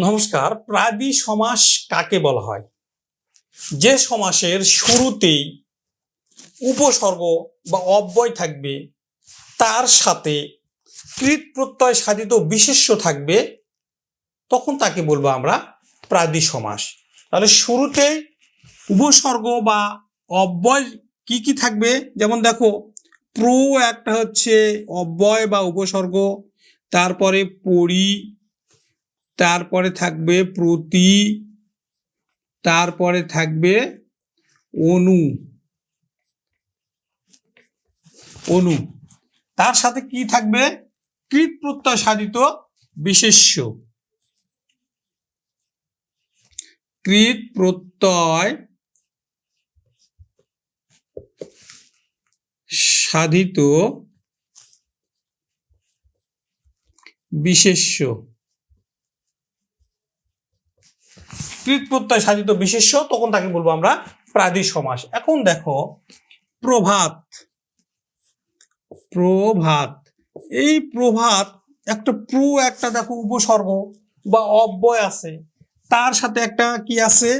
নমস্কার প্রাদি সমাস কাকে বলা হয়? যে সমাসের শুরুতেই উপসর্গ বা অব্যয় থাকবে, তার সাথে কৃত প্রত্যয় সাধিত বিশেষ্য থাকবে, তখন তাকে বলব আমরা প্রাদি সমাস। তাহলে শুরুতে উপসর্গ বা অব্যয় কি কি থাকবে? যেমন দেখো, প্র একটা হচ্ছে অব্যয় বা উপসর্গ, তারপরে পরি তারপরে থাকবে প্রতি, তারপরে থাকবে অনু। অনু। তার সাথে কি থাকবে? কৃত প্রত্যয় সাধিত বিশেষ্য। কৃত প্রত্যয় সাধিত বিশেষ্য। কৃত প্রত্যয় সাধিত বিশেষ্য, তখন তাকে বলব আমরা প্রাদি সমাস। এখন দেখো, প্রভাত প্রভাত, এই প্রভাত একটা প্র একটা দেখো উপসর্গ বা অব্যয় আছে। তার সাথে একটা কি আছে?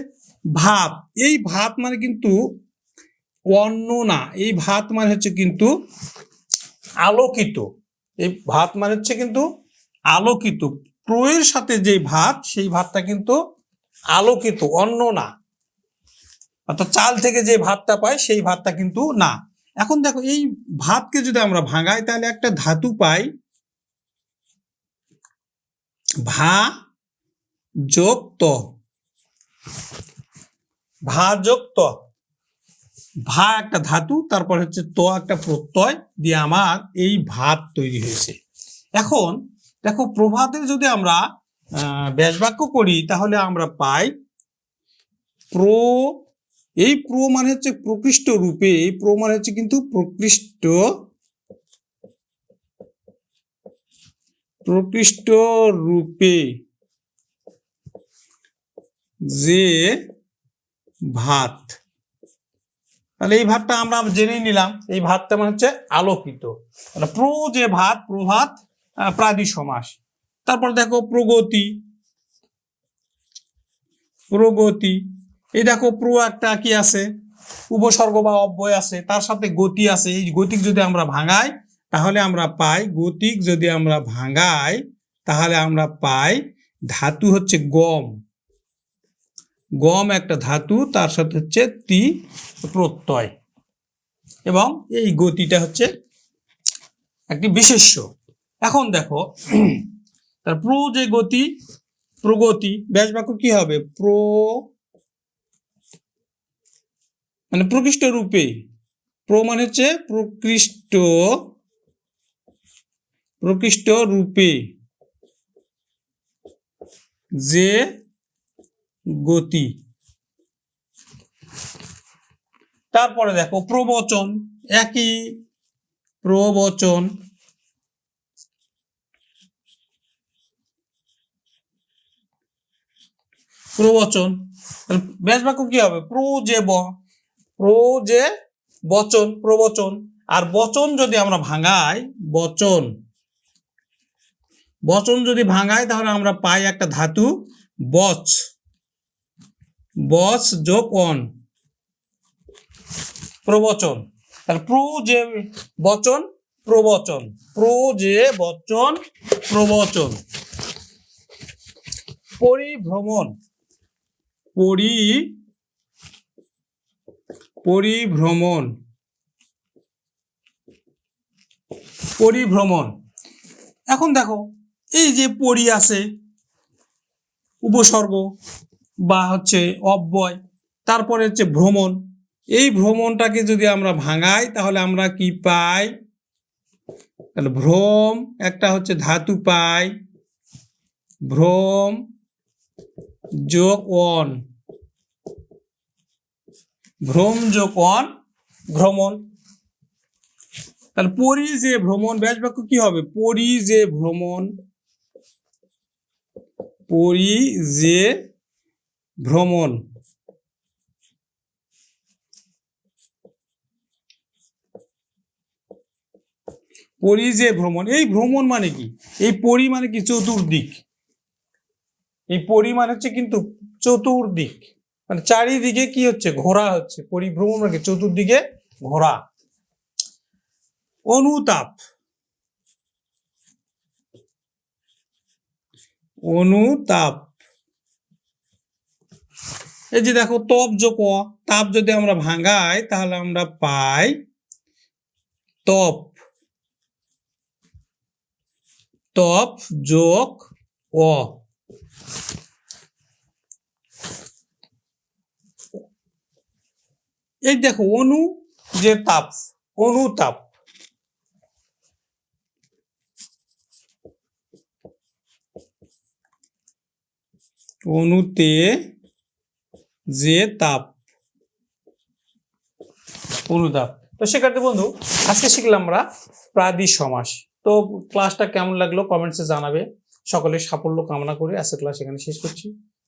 ভাত। এই ভাত মানে কিন্তু অন্য না, এই ভাত মানে হচ্ছে কিন্তু আলোকিত। এই ভাত মানে হচ্ছে কিন্তু আলোকিত। প্রয়ের সাথে যে ভাত, সেই ভাতটা কিন্তু আলোকিত অন্য না। অর্থাৎ চাল থেকে যে ভাতটা পাই সেই ভাতটা কিন্তু না। এখন দেখো, এই ভাতকে যদি আমরা ভাঙাই, তাহলে একটা ধাতু পাই ভা যোগ ত। ভা যোগ ত। ভা একটা ধাতু, তারপর হচ্ছে ত একটা প্রত্যয় দিয়ে আমার এই ভাত তৈরি হয়েছে। এখন দেখো, প্রভাতের যদি আমরা ব্যাসবাক্য করি, তাহলে আমরা পাই প্র, এই প্র মানে হচ্ছে প্রকৃষ্ট রূপে, এই প্র মানে হচ্ছে কিন্তু প্রকৃষ্ট প্রকৃষ্ট রূপে যে ভাত। তাহলে এই ভাতটা আমরা জেনেই নিলাম, এই ভাতটা মানে হচ্ছে আলোকিত। তাহলে প্র যে ভাত প্রভাত প্রাদি সমাস তারপর দেখো প্রগতি। প্রগতি। এই দেখো প্র একটা কি আছে? উপসর্গ বা অব্যয় আছে, তার সাথে গতি আছে। এই গতিক যদি আমরা ভাঙাই, তাহলে আমরা পাই গতিক যদি আমরা ভাঙাই, তাহলে আমরা পাই ধাতু হচ্ছে গম। গম একটা ধাতু, তার সাথে হচ্ছে তি প্রত্যয়। এবং এই গতিটা হচ্ছে একটি বিশেষ্য। এখন দেখো তার প্র যে গতি, প্রগতি ব্যাস বাক্য কি হবে? প্র মানে প্রকৃষ্ট রূপে। প্র মানে হচ্ছে প্রকৃষ্ট প্রকৃষ্ট রূপে। যে গতি। তারপরে দেখো প্রবচন, একই প্রবচন। প্রবচন ব্যাস বাক্য কি হবে? প্র যে ব, প্র যে বচন প্রবচন আর বচন যদি আমরা ভাঙাই, বচন। বচন যদি ভাঙাই, তাহলে আমরা পাই একটা ধাতু, বচ। বচ যোগ অন প্রবচন তাহলে প্র যে বচন প্রবচন প্র যে বচন প্রবচন পরিভ্রমণ। পরি, পরিভ্রমণ। পরিভ্রমণ। এখন দেখো, এই যে পরি আছে, উপসর্গ বা হচ্ছে অব্যয়, তারপরে হচ্ছে ভ্রমণ। এই ভ্রমণটাকে যদি আমরা ভাঙাই, তাহলে আমরা কি পাই? তাহলে ভ্রম একটা হচ্ছে ধাতু পাই। ভ্রম যোগ অন ভ্রম যোগ অন ভ্রমণ। তাহলে পরি যে ভ্রমণ ব্যাস বাক্য কি হবে? পরি যে ভ্রমণ পরি যে ভ্রমণ। পরি যে ভ্রমণ, এই ভ্রমণ মানে কি? এই পরি মানে কি? চতুর্দিক। এই পরিমাণ হচ্ছে কিন্তু চতুর্দিক। মানে চারিদিকে কি হচ্ছে? ঘোরা হচ্ছে। পরিভ্রমণ মানে চতুর্দিকে ঘোরা। অনুতাপ। অনুতাপ। এই যে দেখো, তপ যোগ তাপ যদি আমরা ভাঙাই, তাহলে আমরা পাই তপ। তপ যোগ অ। এই দেখো, অনু যে তাপ অনুতাপ অনুতে যে তাপ অনুতাপ তো শিক্ষার্থী বন্ধু, আজকে শিখলাম আমরা প্রাদি সমাস তো ক্লাসটা কেমন লাগল? কমেন্টসে জানাবে। সকলের সাফল্য কামনা করে আজকের ক্লাস এখানে শেষ করছি।